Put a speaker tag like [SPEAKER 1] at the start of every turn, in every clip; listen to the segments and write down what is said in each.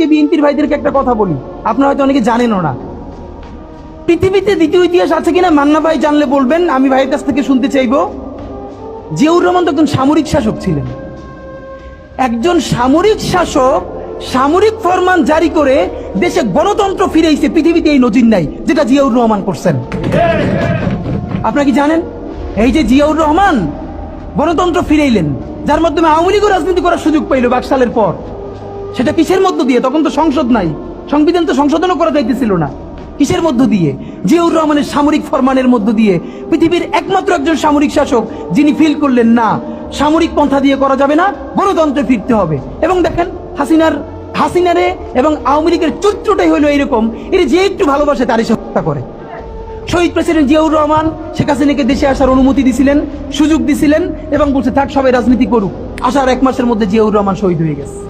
[SPEAKER 1] আজকে বিএনপির ভাইদেরকে একটা কথা বলি। আপনারা হয়তো অনেকে জানেনও না। পৃথিবীতে দ্বিতীয় ইতিহাস আছে কিনা মান্না ভাই জানলে বলবেন, আমি ভাইয়ের কাছ থেকে শুনতে চাইব। জিয়াউর রহমান একজন সামরিক শাসক ছিলেন। একজন সামরিক শাসক সামরিক ফরমান জারি করে দেশে গণতন্ত্র ফিরেছে পৃথিবীতে এই নজির নাই, যেটা জিয়াউর রহমান করছেন। আপনারা কি জানেন? এই যে জিয়াউর রহমান গণতন্ত্র ফিরাইলেন, যার মাধ্যমে আওয়ামী লীগও রাজনীতি করার সুযোগ পাইল বাকশালের পর। সেটা কিসের মধ্য দিয়ে? তখন তো সংসদ নাই। সংবিধান তো সংশোধনও করা যাইতেছিল না। কিসের মধ্য দিয়ে? জিয়াউর রহমানের সামরিক ফরমানের মধ্য দিয়ে। পৃথিবীর একমাত্র একজন সামরিক শাসক, যিনি ফিল করলেন, না, সামরিক পন্থা দিয়ে করা যাবে না, গণতন্ত্রে ফিরতে হবে। এবং দেখেন, হাসিনার, হাসিনারে এবং আওয়ামী লীগের চরিত্রটাই হলো এরকম এর যে একটু ভালোবাসে, তারই সে হত্যা করে। শহীদ প্রেসিডেন্ট জিয়াউর রহমান, শেখ হাসিনাকে দেশে আসার অনুমতি দিছিলেন, সুযোগ দিছিলেন এবং বলছে, থাক, সবাই রাজনীতি করুক। আসার এক মাসের মধ্যে জিয়াউর রহমান শহীদ হয়ে গেছে।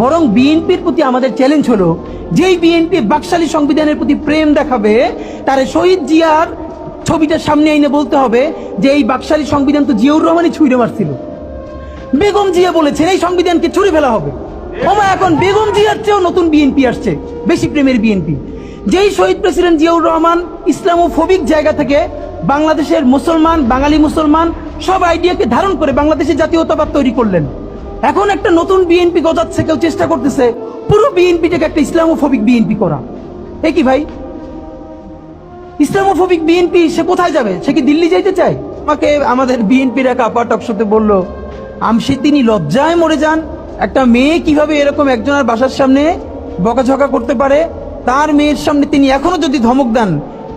[SPEAKER 1] বরং বিএনপির প্রতি আমাদের চ্যালেঞ্জ হলো, যেই বিএনপি বাকশালী সংবিধানের প্রতি প্রেম দেখাবে, তার শহীদ জিয়ার ছবিটা সামনে এনে বলতে হবে যে এই বাকশালী সংবিধান তো জিয়াউর রহমানই ছুঁড়ে মারছিল। বেগম জিয়া বলেছেন, এই সংবিধানকে ছুড়ে ফেলা হবে। ওমা, এখন বেগম জিয়ার চেয়েও নতুন বিএনপি আসছে, বেশি প্রেমের বিএনপি। যেই শহীদ প্রেসিডেন্ট জিয়াউর রহমান ইসলামোফোবিক জায়গা থেকে বাংলাদেশের মুসলমান, বাঙালি মুসলমান, সব আইডিয়াকে ধারণ করে বাংলাদেশের জাতীয়তাবাদ তৈরি করলেন। এখন একটা নতুন বিএনপি গজাচ্ছে, কেউ চেষ্টা করতেছে পুরো বিএনপিটাকে একটা ইসলামোফোবিক বিএনপি করা। এ কি ভাই? ইসলামোফোবিক বিএনপি সে কোথায় যাবে? সে কি দিল্লি যাইতে চায়? আমাকে আমাদের বিএনপির এক আপা টকশোতে বলল আমসি তিনি লজ্জায় মরে যান। একটা মেয়ে কীভাবে এরকম একজনের বাসার সামনে বকাঝকা করতে পারে? তার মেয়ের সামনে তিনি এখনও যদি ধমক দেন,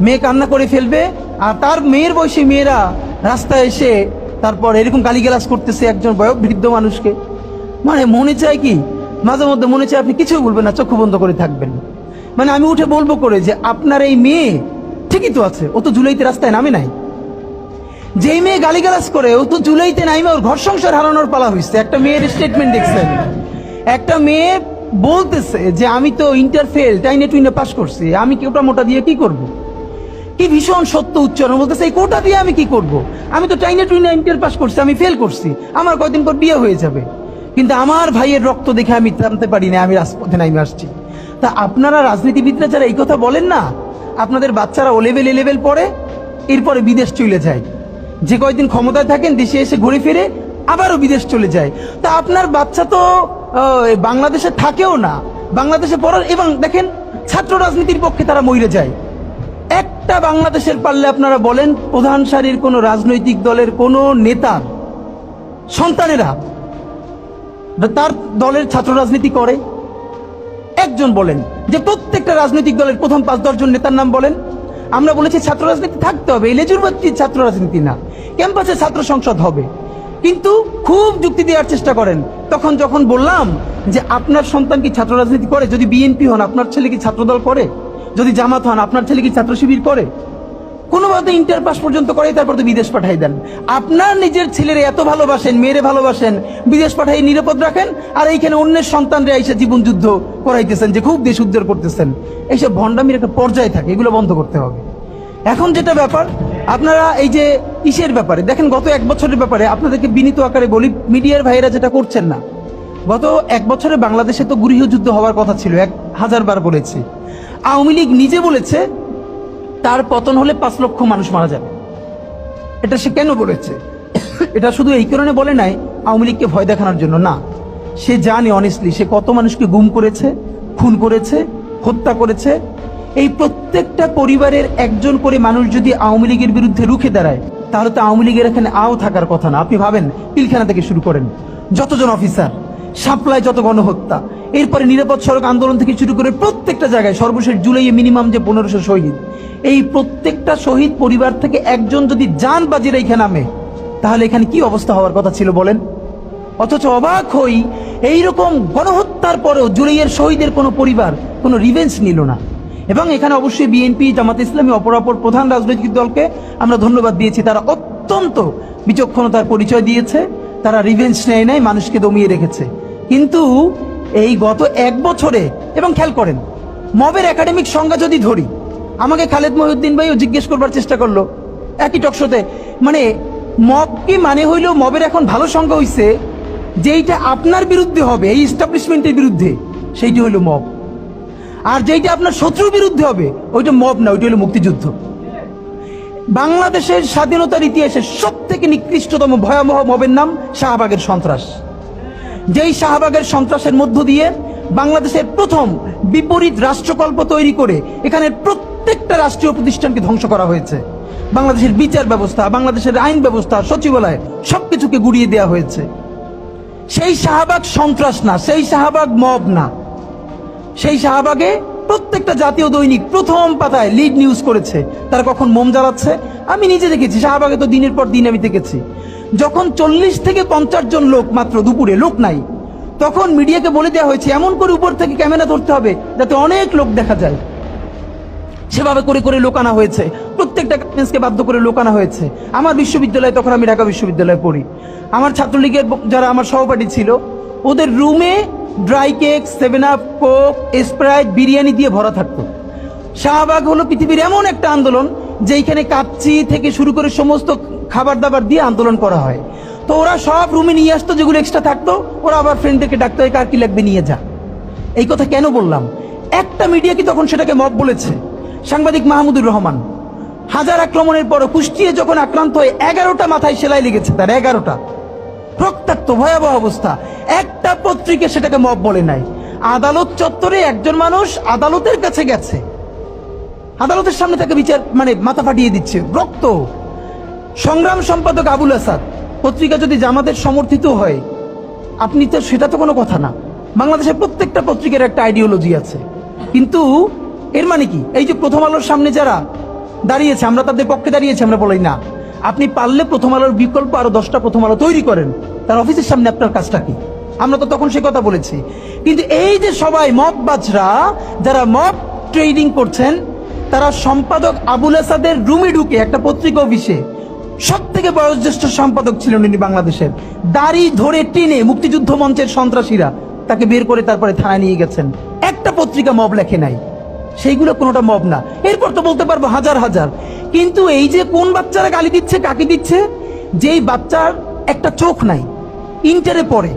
[SPEAKER 1] মেয়ে কান্না করে ফেলবে। আর তার মেয়ের বয়সী মেয়েরা রাস্তায় এসে তারপর এরকম গালিগালাজ করতেছে একজন বয়োবৃদ্ধ মানুষকে। মানে মনে চায় কি? মাঝে মধ্যে মনে চায় আপনি কিছুই বলবেন না, চক্ষু বন্ধ করে থাকবেন। মানে আমি উঠে বলব করে যে, আপনার এই মেয়ে ঠিকই তো আছে, ও তো জুলাইতে রাস্তায় নামে নাই। যেই মেয়ে গালিগালাজ করে, ও তো জুলাইতে নাইমে ওর ঘর সংসার হারানোর পালা হয়েছে একটা মেয়ের স্টেটমেন্ট দেখছেন। একটা মেয়ে বলতেছে যে, আমি তো ইন্টার ফেল টাইনে টুইনে পাস করছি, আমি কি ওটা মোটা দিয়ে কি করব। কি ভীষণ সত্য উচ্চারণ বলতেছে, এই কোটা দিয়ে আমি কি করব। আমি তো টাইনে টুইনে ইন্টার পাস করছি, আমি ফেল করছি, আমার কয়দিন পর বিয়ে হয়ে যাবে। কিন্তু আমার ভাইয়ের রক্ত দেখে আমি জানতে পারি না আমি রাজপথে নাইমে আসছি। তা আপনারা রাজনীতিবিদরা যারা এই কথা বলেন না, আপনাদের বাচ্চারা ও লেভেল এ লেভেল পড়ে, এরপরে বিদেশ চলে যায়। যে কয়দিন ক্ষমতায় থাকেন, দেশে এসে ঘুরে ফিরে আবারও বিদেশ চলে যায়। তা আপনার বাচ্চা তো বাংলাদেশে থাকেও না। বাংলাদেশে পড়ার, এবং দেখেন, ছাত্র রাজনীতির পক্ষে তারা মরে যায়। একটা বাংলাদেশের পারলে আপনারা বলেন, প্রধান সারির কোনো রাজনৈতিক দলের কোনো নেতার সন্তানেরা তার দলের ছাত্র রাজনীতি করে। একজন বলেন যে প্রত্যেকটা রাজনৈতিক দলের প্রথম পাঁচ দশজন নেতার নাম বলেন। আমরা বলেছি ছাত্র রাজনীতি থাকতে হবে লেজুরবাদী ছাত্র রাজনীতি না। ক্যাম্পাসে ছাত্র সংসদ হবে। কিন্তু খুব যুক্তি দেওয়ার চেষ্টা করেন। তখন যখন বললাম যে আপনার সন্তান কি ছাত্র রাজনীতি করে? যদি বিএনপি হন, আপনার ছেলে কি ছাত্রদল করে? যদি জামাত হন, আপনার ছেলে কি ছাত্র শিবির করে? কোনোভাবে ইন্টার পাস পর্যন্ত করে তারপর তো বিদেশ পাঠাই দেন। আপনার নিজের ছেলের এত ভালোবাসেন, মেয়েরে ভালোবাসেন, বিদেশ পাঠাই নিরাপদ রাখেন, আর এইখানে অন্যের সন্তানরা এসে জীবন যুদ্ধ করাইতেছেন, যে খুব দেশ উদ্ধার করতেছেন। এইসব ভণ্ডামির একটা পর্যায়ে থাকে, এগুলো বন্ধ করতে হবে। এখন যেটা ব্যাপার, আপনারা এই যে ইসের ব্যাপারে, দেখেন গত এক বছরের ব্যাপারে আপনাদেরকে বিনীত আকারে বলি, মিডিয়ার ভাইয়েরা যেটা করছেন না। গত এক বছরে বাংলাদেশে তো গৃহযুদ্ধ হওয়ার কথা ছিল, এক হাজার বার বলেছি। আওয়ামী লীগ নিজে বলেছে তার পতন হলে পাঁচ লক্ষ মানুষ মারা যাবে। এটা সে কেন বলেছে? এটা শুধু এই কারণে বলে নাই, আওয়ামী লীগকে ভয় দেখানোর জন্য না। সে জানে অনেস্টলি সে কত মানুষকে গুম করেছে, খুন করেছে, হত্যা করেছে। এই প্রত্যেকটা পরিবারের একজন করে মানুষ যদি আওয়ামী লীগের বিরুদ্ধে রুখে দাঁড়ায়, তাহলে তো আওয়ামী লীগের এখানে আও থাকার কথা না। আপনি ভাবেন, পিলখানা থেকে শুরু করেন। যতজন অফিসার সাপ্লাই যত গণহত্যা, এরপরে নিরাপদ সড়ক আন্দোলন থেকে শুরু করে প্রত্যেকটা জায়গায় সর্বশেষ জুলাইয়ে মিনিমাম যে পনেরোশো শহীদ এই প্রত্যেকটা শহীদ পরিবার থেকে একজন যদি যান বাজির এইখানে নামে, তাহলে এখানে কি অবস্থা হওয়ার কথা ছিল বলেন? অথচ অবাক হই, এইরকম গণহত্যার পরেও জুলাইয়ের শহীদের কোনো পরিবার কোনো রিভেঞ্জ নিল না। এবং এখানে অবশ্যই বিএনপি জামাত ইসলামী, অপরাপর প্রধান রাজনৈতিক দলকে আমরা ধন্যবাদ দিয়েছি। তারা অত্যন্ত বিচক্ষণতার পরিচয় দিয়েছে, তারা রিভেঞ্জ নেয় নাই, মানুষকে দমিয়ে রেখেছে। কিন্তু এই গত এক বছরে, এবং খেয়াল করেন, মবের একাডেমিক সংজ্ঞা যদি ধরি আমাকে খালেদ মহিউদ্দিন ভাইও জিজ্ঞেস করবার চেষ্টা করল। একই টকশোতে মানে মব কি মানে হইল মবের এখন ভালো সংখ্যা হইছে, যেইটা আপনার বিরুদ্ধে হবে, এই ইস্টাবলিশমেন্টের বিরুদ্ধে, সেইটি হইল মব। আর যেইটা আপনার শত্রুর বিরুদ্ধে হবে, ওইটা মব না, ওইটা হলো মুক্তিযুদ্ধ। বাংলাদেশের স্বাধীনতার ইতিহাসে সব থেকে নিকৃষ্টতম ভয়াবহ মবের নাম শাহবাগের সন্ত্রাস। যেই শাহবাগের সন্ত্রাসের মধ্য দিয়ে বাংলাদেশের প্রথম বিপরীত রাষ্ট্রকল্প তৈরি করে, এখানের প্রত্যেকটা রাষ্ট্রীয় প্রতিষ্ঠানকে ধ্বংস করা হয়েছে। বাংলাদেশের বিচার ব্যবস্থা, বাংলাদেশের আইন ব্যবস্থা, সচিবালয়, সবকিছুকে গুড়িয়ে দেওয়া হয়েছে। সেই শাহবাগ সন্ত্রাস না, সেই শাহবাগ মব না। সেই শাহবাগে প্রত্যেকটা জাতীয় দৈনিক প্রথম পাতায় লিড নিউজ করেছে। তারা কখন মোম জ্বালাচ্ছে? আমি নিজে দেখেছি, শাহবাগে তো দিনের পর দিন আমি দেখেছি। যখন চল্লিশ থেকে পঞ্চাশ জন লোক মাত্র দুপুরে, লোক নাই, তখন মিডিয়াকে বলে দেওয়া হয়েছে, এমন করে উপর থেকে ক্যামেরা ধরতে হবে যাতে অনেক লোক দেখা যায়। সেভাবে করে করে লোক আনা হয়েছে। প্রত্যেকটা গার্মেন্টসকে বাধ্য করে লোক আনা হয়েছে। আমার বিশ্ববিদ্যালয়ে তখন আমি ঢাকা বিশ্ববিদ্যালয়ে পড়ি। আমার ছাত্রলীগের যারা আমার সহপাঠী ছিল, ওদের রুমে dry cake seven up Coke Sprite biryani দিয়ে ভরা থাকতো। শাহবাগ হলো পৃথিবীর এমন একটা আন্দোলন, যেইখানে কাচ্চি থেকে শুরু করে সমস্ত খাবার দাবার দিয়ে আন্দোলন করা হয়। তো ওরা সব রুমে নিয়ে আসতো, যেগুলো এক্সট্রা থাকতো, ওরা আবার ফ্রেন্ডদেরকে ডাকতো "এই কার কি লাগবে, নিয়ে যা। এই কথা কেন বললাম? একটা মিডিয়া কি তখন সেটাকে মব বলেছে? সাংবাদিক মাহমুদুর রহমান, হাজার আক্রমণের পর কুষ্টিয়ে যখন আক্রান্ত হয়ে এগারোটা মাথায় সেলাই লেগেছে তার এগারোটা। রক্তাক্ত ভয়াবহ অবস্থা। একটা পত্রিকা সেটাকে মব বলে নাই। আদালত চত্বরে একজন মানুষ আদালতের কাছে গেছে। আদালতের সামনে তাকে বিচার মানে মাথা ফাটিয়ে দিচ্ছে। রক্ত সংগ্রাম সম্পাদক আবুল আসাদ, পত্রিকা যদি জামাতের সমর্থিত হয়, আপনি তো সেটা তো কোনো কথা না। বাংলাদেশের প্রত্যেকটা পত্রিকার একটা আইডিওলজি আছে। কিন্তু এর মানে কি? এই যে প্রথম আলোর সামনে যারা দাঁড়িয়েছে, আমরা তাদের পক্ষে দাঁড়িয়েছি, আমরা বলি না। আপনি পারলে প্রথম আলোর বিকল্প আরও দশটা প্রথম আলো তৈরি করেন। তার অফিসের সামনে আপনার কাজটা কি? আমরা তো তখন সে কথা বলেছি। কিন্তু এই যে সবাই মব বাজরা যারা মব ট্রেডিং করছেন, তারা সম্পাদক আবুল আসাদের রুমে ঢুকে একটা পত্রিকা অফিসে সব থেকে বয়োজ্যেষ্ঠ সম্পাদক ছিলেন উনি বাংলাদেশের। দাড়ি ধরে টেনে মুক্তিযুদ্ধ মঞ্চের সন্ত্রাসীরা তাকে বের করে তারপরে থানায় নিয়ে গেছেন। একটা পত্রিকা মব লেখে নাই। সেইগুলো কোনোটা মব না। এরপর তো বলতে পারব হাজার হাজার। কিন্তু এই যে কোন বাচ্চারা গালি দিচ্ছে, কাকে দিচ্ছে, যেই বাচ্চার একটা চোখ নাই, ইন্টারে পড়ে।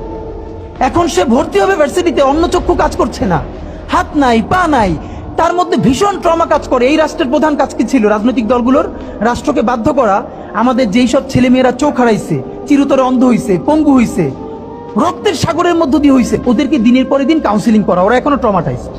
[SPEAKER 1] এখন সে ভর্তি হবে ভার্সিটিতে অন্য চক্ষু কাজ করছে না। হাত নাই, পা নাই, তার মধ্যে ভীষণ ট্রমা কাজ করে। এই রাষ্ট্রের প্রধান কাজ কি ছিল? রাজনৈতিক দলগুলোর রাষ্ট্রকে বাধ্য করা। আমাদের যেই সব ছেলেমেয়েরা চোখ হারাইছে, চিরতরে অন্ধ হইছে, পঙ্গু হইছে, রক্তের সাগরের মধ্য দিয়ে হইছে, ওদেরকে দিনের পরে দিন কাউন্সিলিং করা। ওরা এখনও ট্রমাটাইজড